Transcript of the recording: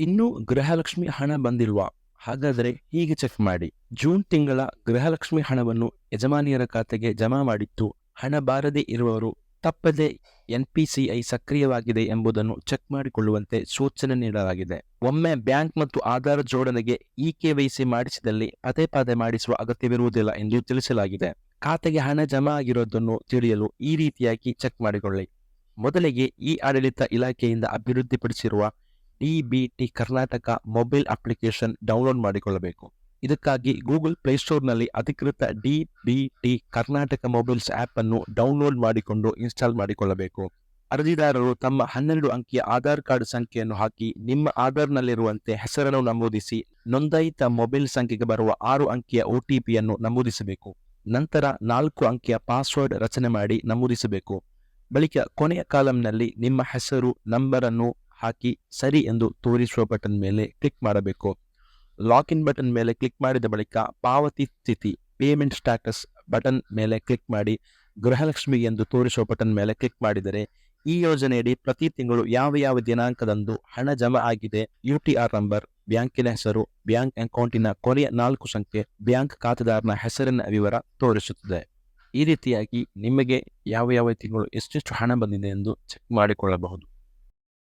ಇನ್ನೂ ಗೃಹಲಕ್ಷ್ಮಿ ಹಣ ಬಂದಿಲ್ವಾ? ಹಾಗಾದರೆ ಹೀಗೆ ಚೆಕ್ ಮಾಡಿ. ಜೂನ್ ತಿಂಗಳ ಗೃಹಲಕ್ಷ್ಮಿ ಹಣವನ್ನು ಯಜಮಾನಿಯರ ಖಾತೆಗೆ ಜಮಾ ಮಾಡಿತ್ತು. ಹಣ ಬಾರದೇ ಇರುವವರು ತಪ್ಪದೆ ಎನ್ಪಿಸಿಐ ಸಕ್ರಿಯವಾಗಿದೆ ಎಂಬುದನ್ನು ಚೆಕ್ ಮಾಡಿಕೊಳ್ಳುವಂತೆ ಸೂಚನೆ ನೀಡಲಾಗಿದೆ. ಒಮ್ಮೆ ಬ್ಯಾಂಕ್ ಮತ್ತು ಆಧಾರ್ ಜೋಡಣೆಗೆ ಇ ಕೆವೈಸಿ ಮಾಡಿಸಿದಲ್ಲಿ ಪದೇ ಪದೇ ಮಾಡಿಸುವ ಅಗತ್ಯವಿರುವುದಿಲ್ಲ ಎಂದು ತಿಳಿಸಲಾಗಿದೆ. ಖಾತೆಗೆ ಹಣ ಜಮಾ ಆಗಿರೋದನ್ನು ತಿಳಿಯಲು ಈ ರೀತಿಯಾಗಿ ಚೆಕ್ ಮಾಡಿಕೊಳ್ಳಿ. ಮೊದಲಿಗೆ ಈ ಆಡಳಿತ ಇಲಾಖೆಯಿಂದ ಅಭಿವೃದ್ಧಿಪಡಿಸಿರುವ DBT Karnataka mobile application download ಮಾಡಿಕೊಳ್ಳಬೇಕು. ಇದಕ್ಕಾಗಿ ಗೂಗಲ್ ಪ್ಲೇಸ್ಟೋರ್ನಲ್ಲಿ ಅಧಿಕೃತ ಡಿಬಿಟಿ ಕರ್ನಾಟಕ ಮೊಬೈಲ್ಸ್ ಆ್ಯಪ್ ಅನ್ನು ಡೌನ್ಲೋಡ್ ಮಾಡಿಕೊಂಡು ಇನ್ಸ್ಟಾಲ್ ಮಾಡಿಕೊಳ್ಳಬೇಕು. ಅರ್ಜಿದಾರರು ತಮ್ಮ ಹನ್ನೆರಡು ಅಂಕಿಯ ಆಧಾರ್ ಕಾರ್ಡ್ ಸಂಖ್ಯೆಯನ್ನು ಹಾಕಿ ನಿಮ್ಮ ಆಧಾರ್ನಲ್ಲಿರುವಂತೆ ಹೆಸರನ್ನು ನಮೂದಿಸಿ ನೋಂದಾಯಿತ ಮೊಬೈಲ್ ಸಂಖ್ಯೆಗೆ ಬರುವ ಆರು ಅಂಕಿಯ ಒಟಿಪಿಯನ್ನು ನಮೂದಿಸಬೇಕು. ನಂತರ ನಾಲ್ಕು ಅಂಕಿಯ ಪಾಸ್ವರ್ಡ್ ರಚನೆ ಮಾಡಿ ನಮೂದಿಸಬೇಕು. ಬಳಿಕ ಕೊನೆಯ ಕಾಲಂನಲ್ಲಿ ನಿಮ್ಮ ಹೆಸರು ನಂಬರ್ ಅನ್ನು ಹಾಕಿ ಸರಿ ಎಂದು ತೋರಿಸುವ ಬಟನ್ ಮೇಲೆ ಕ್ಲಿಕ್ ಮಾಡಬೇಕು. ಲಾಗಿನ್ ಬಟನ್ ಮೇಲೆ ಕ್ಲಿಕ್ ಮಾಡಿದ ಬಳಿಕ ಪಾವತಿ ಸ್ಥಿತಿ, ಪೇಮೆಂಟ್ ಸ್ಟಾಟಸ್ ಬಟನ್ ಮೇಲೆ ಕ್ಲಿಕ್ ಮಾಡಿ, ಗೃಹಲಕ್ಷ್ಮಿ ಎಂದು ತೋರಿಸುವ ಬಟನ್ ಮೇಲೆ ಕ್ಲಿಕ್ ಮಾಡಿದರೆ ಈ ಯೋಜನೆಯಡಿ ಪ್ರತಿ ತಿಂಗಳು ಯಾವ ಯಾವ ದಿನಾಂಕದಂದು ಹಣ ಜಮಾ ಆಗಿದೆ, ಯು ಟಿ ಆರ್ ನಂಬರ್, ಬ್ಯಾಂಕಿನ ಹೆಸರು, ಬ್ಯಾಂಕ್ ಅಕೌಂಟಿನ ಕೊನೆಯ ನಾಲ್ಕು ಸಂಖ್ಯೆ, ಬ್ಯಾಂಕ್ ಖಾತೆದಾರನ ಹೆಸರಿನ ವಿವರ ತೋರಿಸುತ್ತದೆ. ಈ ರೀತಿಯಾಗಿ ನಿಮಗೆ ಯಾವ ಯಾವ ತಿಂಗಳು ಎಷ್ಟೆಷ್ಟು ಹಣ ಬಂದಿದೆ ಎಂದು ಚೆಕ್ ಮಾಡಿಕೊಳ್ಳಬಹುದು.